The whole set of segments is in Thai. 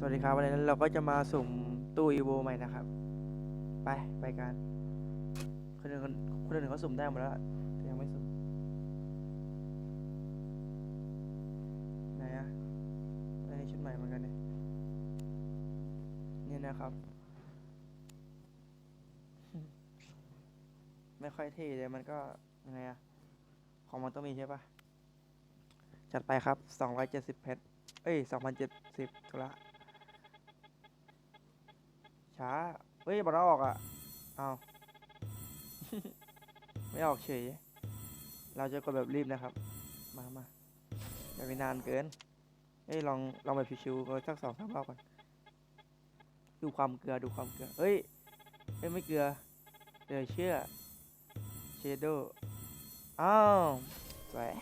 สวัสดีครับวันนี้เราก็จะมาสุ่มตู้อีโวใหม่นะครับ ไปไปกันคนอื่นคนคนอื่นเขาสุ่มได้หมดแล้วแต่ยังไม่สุ่มไหนอะอันนี้ชุดใหม่เหมือนกันเนี่ยนี่นะครับ ไม่ค่อยเท่เลยมันก็ยังไงอะของมันต้องมีใช่ปะจัดไปครับสองร้อยเจ็ดสิบเพชรเอ้ยสองพันเจ็ดสิบละ ช้า เฮ้ยบอลเราออกอะ เอาไม่ออกเฉย เราจะกดแบบรีบนะครับ มามาอย่าไปนานเกิน เฮ้ยลองลองแบบชิวๆก็สักสองสามรอบก่อน ดูความเกลือดูความเกลือ เฮ้ยเฮ้ยไม่เกลือเดี๋ยวเชื่อ เชโดอ้าวสวย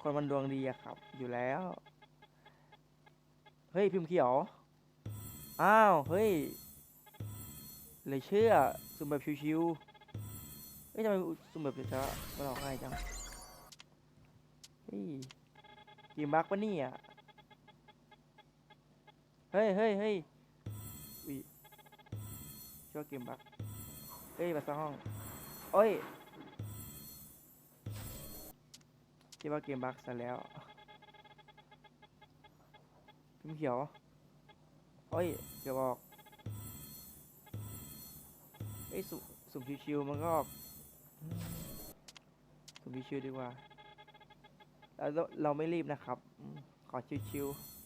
คนมันดวงดีอะครับ อยู่แล้ว เฮ้ยพิมพ์เขียว อ้าว เฮ้ย เลยเชื่อสุ่มแบบชิวๆเฮ้ยทำไมสุ่มแบบช้ามันออกง่ายจัง เฮ้ยเกมบักปะเนี่ย เฮ้ยเฮ้ยเฮ้ยอุ้ยช่วยเกมบักเฮ้ยมาสร้างห้องโอ้ยคิดว่าเกมบักซะแล้วพิมเขียว โอ้ยเดี๋ยวบอกเอ้สุสุ่มชิวๆมันก็ออกสุ่มชิวๆดีกว่าเราเราเราไม่รีบนะครับอืมขอชิวๆ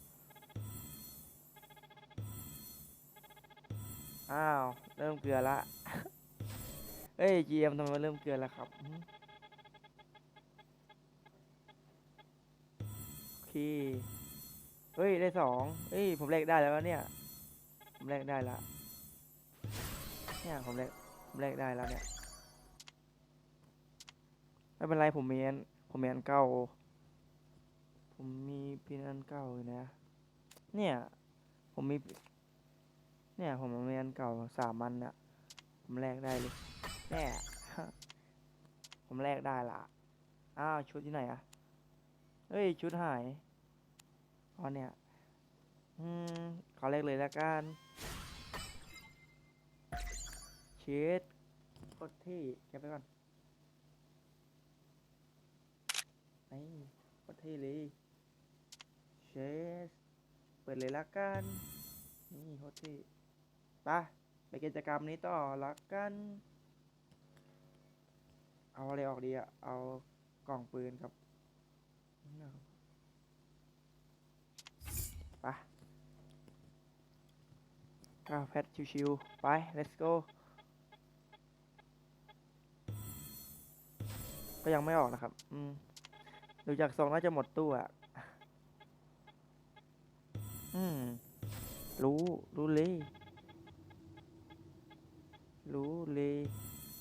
อ้าว เริ่มเกลือละ เฮ้ย GM ทำไมเริ่มเกลือแล้วครับ โอเค ฮ้ยได้สองเฮ้ยผมแลกได้แล้วเนี่ยผมแลกได้ล้วเนี่ยผมแลกผมแลกได้แล้วเนี่ยไม่เป็นไรผมมีอันผมมีอันเก่าผมมีพินอันเก่าอยู่นะ เนี่ยผมมี เนี่ยผมมีอันเก่าสามอันน่ะผมแลกได้เลยแน่ผมแลกได้ละอ้าวชุดที่ไหนอะเฮ้ยชุดหาย อ๋อเนี่ยอืมขอเลขเลยละกันเชดโคตรเท่เก็บไปก่อนไอ้โคตรเท่เลยเชดเปิดเลยละกัน นี่โคตรเท่ไปไปกิจกรรมนี้ต่อละกัน เอาอะไรออกดีอะเอากล่องปืนครับ ไป ก้าวแพทชิวๆไป let's go ก็ยังไม่ออกนะครับ อืมดูจากทรงน่าจะหมดตู้อะ อืม รู้ รู้เลย รู้เลย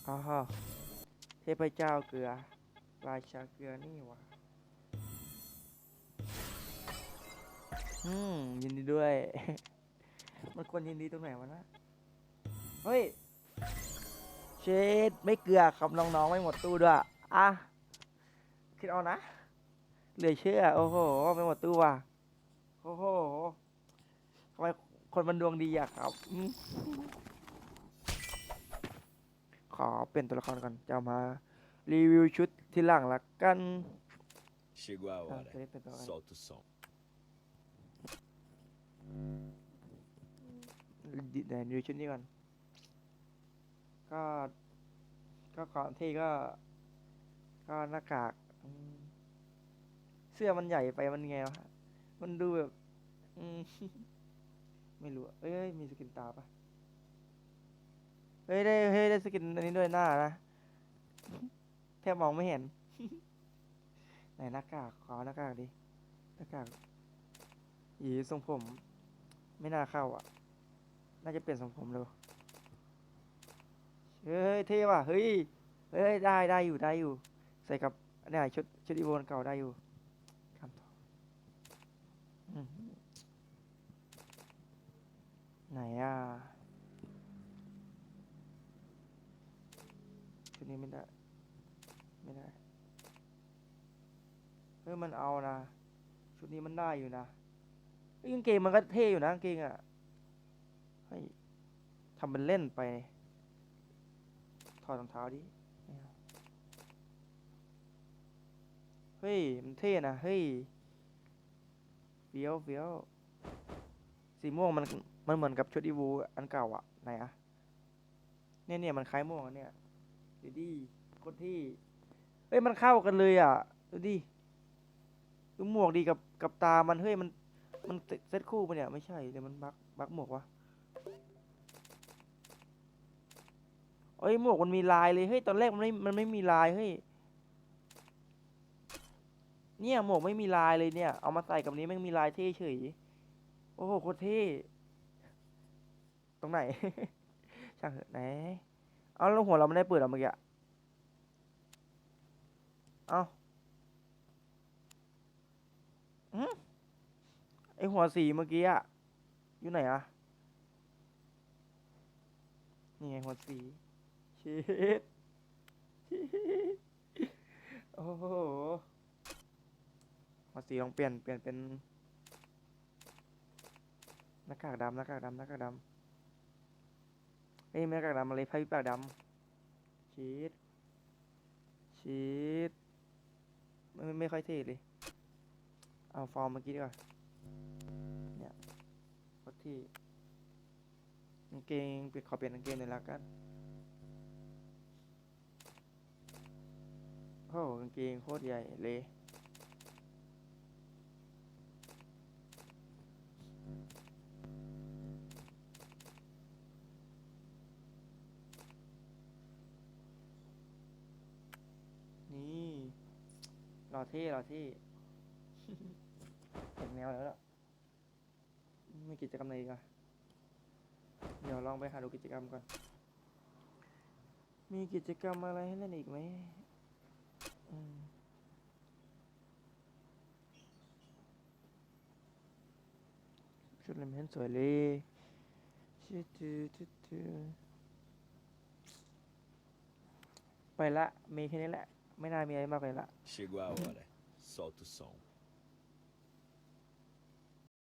อ๋อเทพเจ้าเกลือ ราชาเกลือนี่วะอืม ยินดีด้วย มันควรยินดีตรงไหนวะนะ เฮ้ย เชดไม่เกลือครับน้องๆไม่หมดตู้ด้วย อะ คิดเอานะ เหลือเชื่อ โอ้โห ไม่หมดตู้ว่ะ โอ้โหทำไมคนมันดวงดีอะครับอืมขอเป็นตัวละครก่อน จะเอามา รีวิวชุดที่หลังละกัน Chegou a อะ hora. จะได้เป็นตัวละคร Solta o som. ดิเดี๋ยวดูชุดนี้ก่อน ก็ ก็ก่อนที่ก็ ก็หน้ากาก เสื้อมันใหญ่ไปมันไงวะ มันดูแบบไม่รู้ เอ้ย มีสกินตาปะเฮ้ยได้ เฮ้ยได้สกินอันนี้ด้วยหน้านะ แทบมองไม่เห็น ไหนหน้ากาก ขอหน้ากากดิ หน้ากากหยีทรงผม ไม่น่าเข้าอะ น่าจะเปลี่ยนทรงผมเลยเฮ้ยเท่ว่ะเฮ้ยเฮ้ยได้ได้อยู่ได้อยู่ ใส่กับเนี่ยชุดชุดอีโวนเก่าได้อยู่คำตอบไหนอะชุดนี้ไม่ได้ไม่ได้เฮ้ยมันเอานะชุดนี้มันได้อยู่นะยกางเกงมันก็เท่อยู่นะกางเกงอะ เฮ้ยทำเป็นเล่นไป ถอดรองเท้าดิ เฮ้ย มันเท่นะ เฮ้ยเฟี้ยวเฟี้ยว สีม่วงมัน มันเหมือนกับชุดอีวูอันเก่าอะ ไหนอะเนี่ยเนี่ยมันคล้ายม่วงอันเนี่ยดูดิโคตรที่ เฮ้ย มันเข้ากันเลยอะ ดูดิดูหมวกดีกับกับตา มัน เฮ้ย มัน มันเซ็ตเซ็ตคู่ปะเนี่ย ไม่ใช่เดี๋ยวมันบักบักหมวกวะ เอ้ยหมวกมันมีลายเลยเฮ้ยตอนแรกมันไม่มันไม่มีลายเฮ้ยเนี่ยหมวกไม่มีลายเลยเนี่ย เอามาใส่กับนี้แม่มีลายเท่เฉยโอ้โหโคตรเท่ตรงไหนช่างเถอะไหนเอาแล้วหัวเราไม่ได้เปิดเหรอเมื่อกี้เอาอืมไอหัวสีเมื่อกี้อะอยู่ไหนอะนี่ไงหัวสี ชิดโอ้โหหัวสีลองเปลี่ยนเปลี่ยนเป็นหน้ากากดำหน้ากากดำหน้ากากดำเอ้ยไม่หน้ากากดำอะไรไพ่ปากดำชีดชีดไม่ไม่ไม่ค่อยเท่เลย เอาฟอร์มเมื่อกี้ดีกว่าเนี่ยโคตรที่กางเกงเปลี่ยนขอเปลี่ยนกางเกงหน่อยละกัน โอ้โหกางเกงโคตรใหญ่เลยนี่หล่อเท่หล่อเท่แต่งแนวแล้วล่ะมีกิจกรรมอะไรอีกอะเดี๋ยวลองไปหาดูกิจกรรมก่อน มีกิจกรรมอะไรให้เล่นอีกไหมอืม ชุดเลมเห็นสวยเลยชื่อจือจือจือไปละ มีแค่นี้แหละ ไม่น่ามีอะไรมากไปละ Chegou a hora. Solta o som.